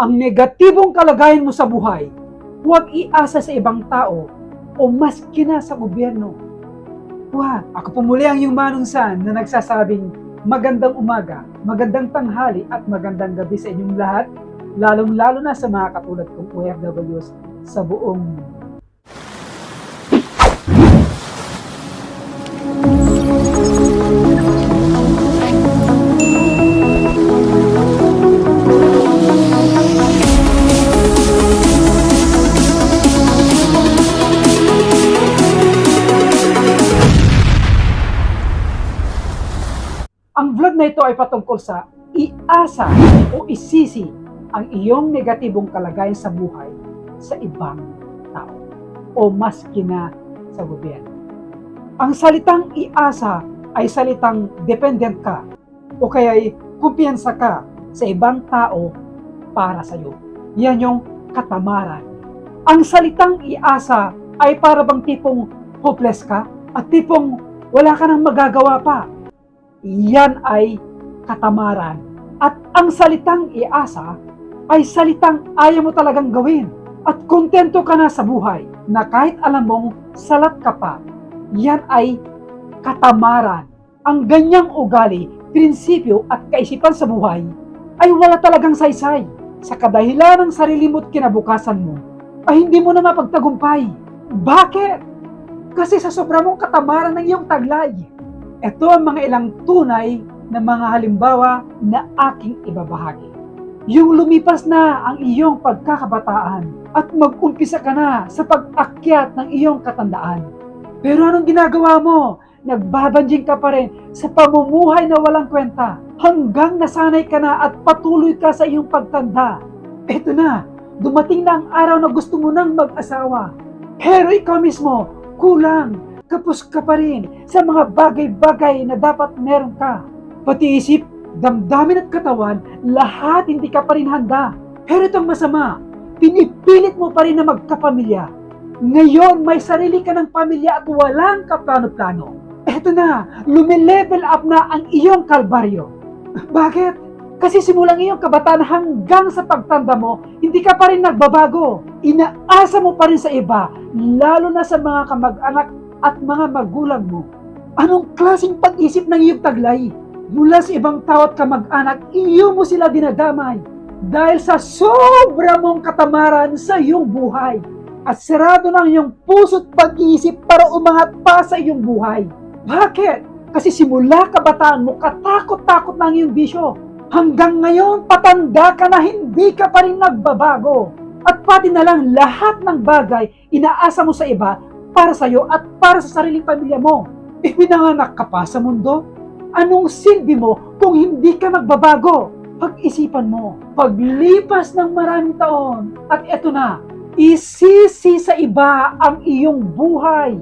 ang negatibong kalagayan mo sa buhay, huwag iasa sa ibang tao o maski na sa gobyerno. Huwag. Ako po muli ang yung manunsan na nagsasabing magandang umaga, magandang tanghali at magandang gabi sa inyong lahat, lalong-lalo na sa mga katulad kong OFWs sa buong Ang vlog na ito ay patungkol sa iasa o isisi ang iyong negatibong kalagayan sa buhay sa ibang tao o maski na sa gobyerno. Ang salitang iasa ay salitang dependent ka o kaya'y kumpiyansa ka sa ibang tao para sa iyo. Yan yung katamaran. Ang salitang iasa ay para bang tipong hopeless ka at tipong wala ka nang magagawa pa yan ay katamaran. At ang salitang iasa ay salitang ayaw mo talagang gawin. At kontento ka na sa buhay na kahit alam mong salat ka pa, yan ay katamaran. Ang ganyang ugali, prinsipyo at kaisipan sa buhay ay wala talagang saysay. Sa kadahilan ng sarili mo't kinabukasan mo, ay hindi mo na mapagtagumpay. Bakit? Kasi sa sobra mong katamaran ng iyong taglay, ito ang mga ilang tunay na mga halimbawa na aking ibabahagi. Yung lumipas na ang iyong pagkakabataan at mag-umpisa ka na sa pag-akyat ng iyong katandaan. Pero anong ginagawa mo? Nagbabanjing ka pa rin sa pamumuhay na walang kwenta hanggang nasanay ka na at patuloy ka sa iyong pagtanda. Eto na, dumating na ang araw na gusto mo nang mag-asawa. Pero ikaw mismo, kulang, kapos ka pa rin sa mga bagay-bagay na dapat meron ka. Pati isip, damdamin at katawan, lahat hindi ka pa rin handa. Pero itong masama, pinipilit mo pa rin na magkapamilya. Ngayon, may sarili ka ng pamilya at walang kaplano-plano. Eto na, lumilevel up na ang iyong kalbaryo. Bakit? Kasi simulang iyong kabataan hanggang sa pagtanda mo, hindi ka pa rin nagbabago. Inaasa mo pa rin sa iba, lalo na sa mga kamag-anak at mga magulang mo. Anong klaseng pag-isip ng iyong taglay? Mula sa ibang tao at kamag-anak, iyo mo sila dinadamay dahil sa sobra mong katamaran sa iyong buhay. At sarado ng iyong puso't pag-iisip para umangat pa sa iyong buhay. Bakit? Kasi simula kabataan mo, katakot-takot na iyong bisyo. Hanggang ngayon, patanda ka na hindi ka pa rin nagbabago. At pati na lang lahat ng bagay, inaasa mo sa iba para sa iyo at para sa sariling pamilya mo. Ipinanganak ka pa sa mundo? Anong silbi mo kung hindi ka magbabago? Pag-isipan mo, paglipas ng maraming taon, at eto na, isisi sa iba ang iyong buhay.